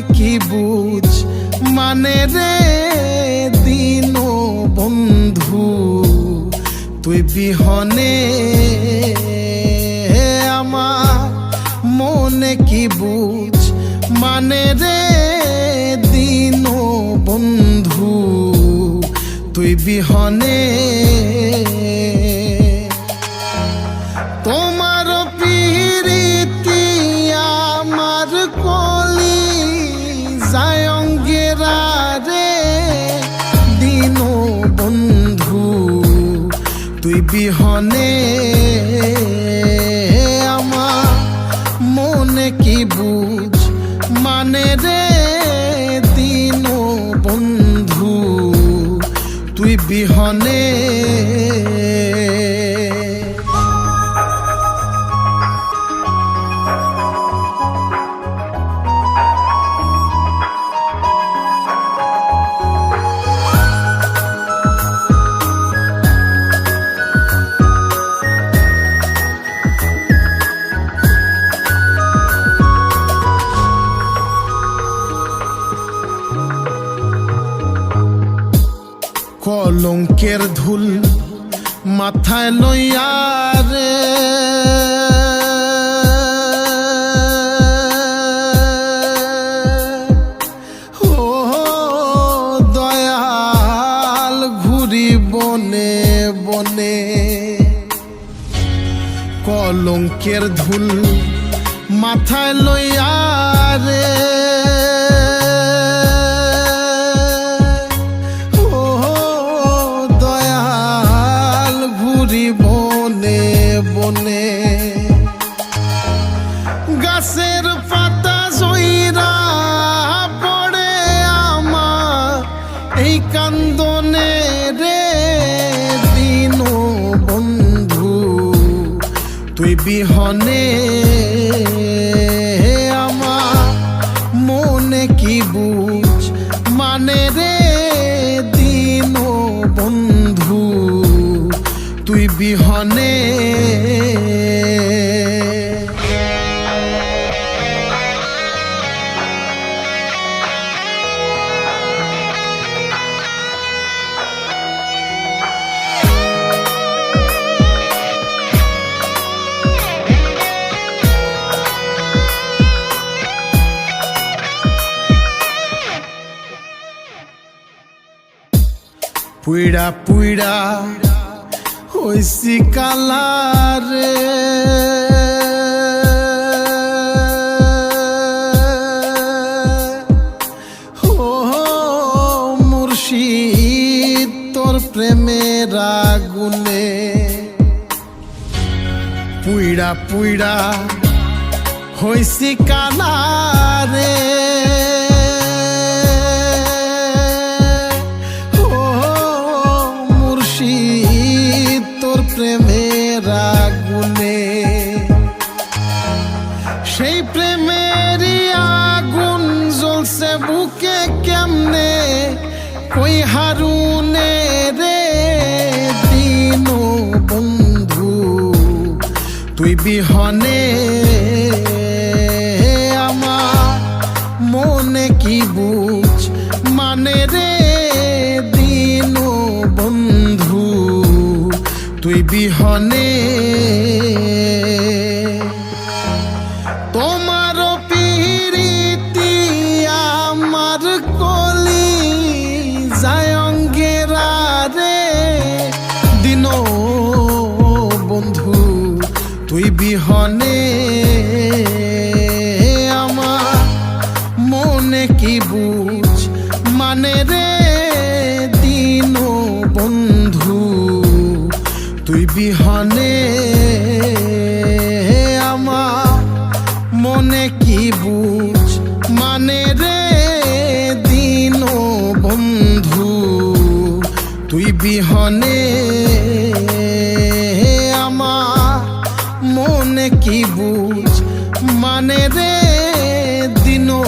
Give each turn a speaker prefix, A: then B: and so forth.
A: কি বুঝ? মানে রে দিন বন্ধু, তুই বিহনে আমার মনে কি বুঝ? মানে রে দিন বন্ধু, তুই বিহনে তুই বিহনে আমার মনে কি বুঝ? মানে রে দিন বন্ধু তুই বিহনে কলঙ্কের ধুল মাথায় লইয়া কলঙ্কের ধুল মাথায় লইয়া রে। তুই বিহনে আমার মনে কি বুঝ? মানে রে দিন বন্ধু তুই বিহনে পুইড়া পুইড়া হইছি কালারে মুর্শিদ তোর প্রেমের আগুনে। পুইড়া পুইড়া হইছি কালারে কই হারুনে রে দিন বন্ধু? তুই বিহনে আমার মনে কি বুঝ? মানে রে দিন বন্ধু, তুই বিহনে বিহনে আমার মনে কি বুঝ? মানে রে দিন বন্ধু, তুই বিহনে আমার মনে কি বুঝ? মানে রে দিন বন্ধু, তুই বিহনে মানে রে দিনো